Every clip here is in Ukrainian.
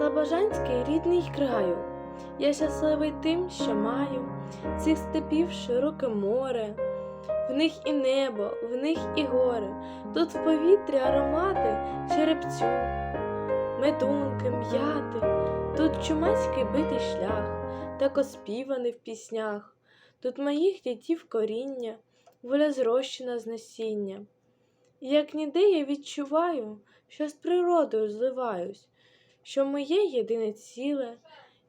Слобожанський рідний краю. Я щасливий тим, що маю цих степів широке море. В них і небо, в них і гори. Тут в повітрі аромати черепцю, медунки, м'яти. Тут чумацький битий шлях, так оспіваний в піснях. Тут моїх дітів коріння, воля зрощена з насіння. І Як ніде я відчуваю, що з природою зливаюсь, що моє єдине ціле,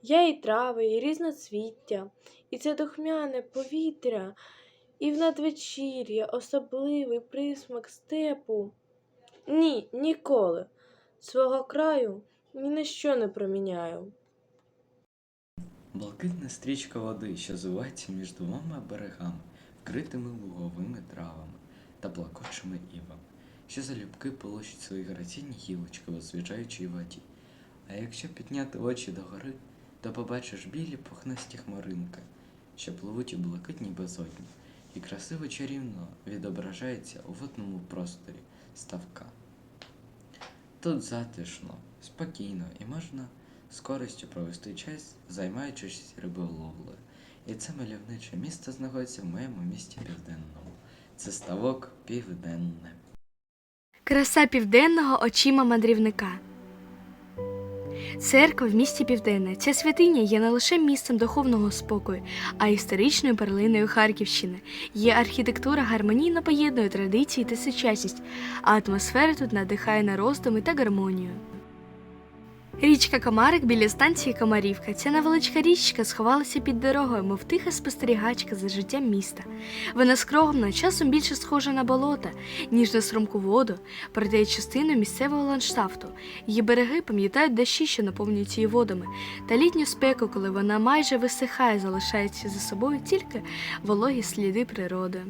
я і трави, і різноцвіття, і це духмяне повітря, і в надвечір'я особливий присмак степу. Ні, ніколи. Свого краю ні на що не проміняю. Блакитна стрічка води, що звивається між двома берегами, вкритими луговими травами та плакучими івами, що залюбки полощуть свої граційні гілочки в освіжаючій воді. А якщо підняти очі догори, то побачиш білі пухнасті хмаринки, що пливуть у блакитній безодні, і красиво чарівно відображається у водному просторі ставка. Тут затишно, спокійно і можна з користю провести час, займаючись риболовлею. І це мальовниче місто знаходиться в моєму місті Південному. Це ставок Південне. Краса південного очима мандрівника. Церква в місті Південне. Ця святиня є не лише місцем духовного спокою, а історичною перлиною Харківщини. Її архітектура гармонійно поєднує традиції та сучасність, а атмосфера тут надихає на роздуми та гармонію. Річка Комарик біля станції Комарівка. Ця невеличка річка сховалася під дорогою, мов тиха спостерігачка за життям міста. Вона скромна, часом більше схожа на болота, ніж на струмку воду, проте є частиною місцевого ландшафту. Її береги пам'ятають дощі, що наповнюють її водами, та літню спеку, коли вона майже висихає, залишається за собою тільки вологі сліди природи.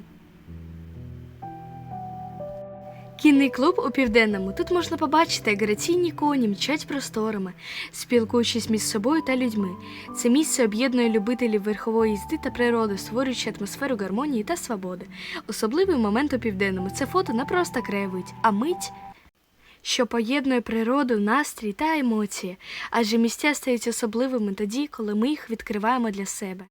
Кінний клуб у південному тут можна побачити, як граційні коні мчать просторами, спілкуючись між собою та людьми. Це місце об'єднує любителів верхової їзди та природи, створюючи атмосферу гармонії та свободи. Особливий момент у південному це фото не просто краєвид, а мить, що поєднує природу, настрій та емоції. Адже місця стають особливими тоді, коли ми їх відкриваємо для себе.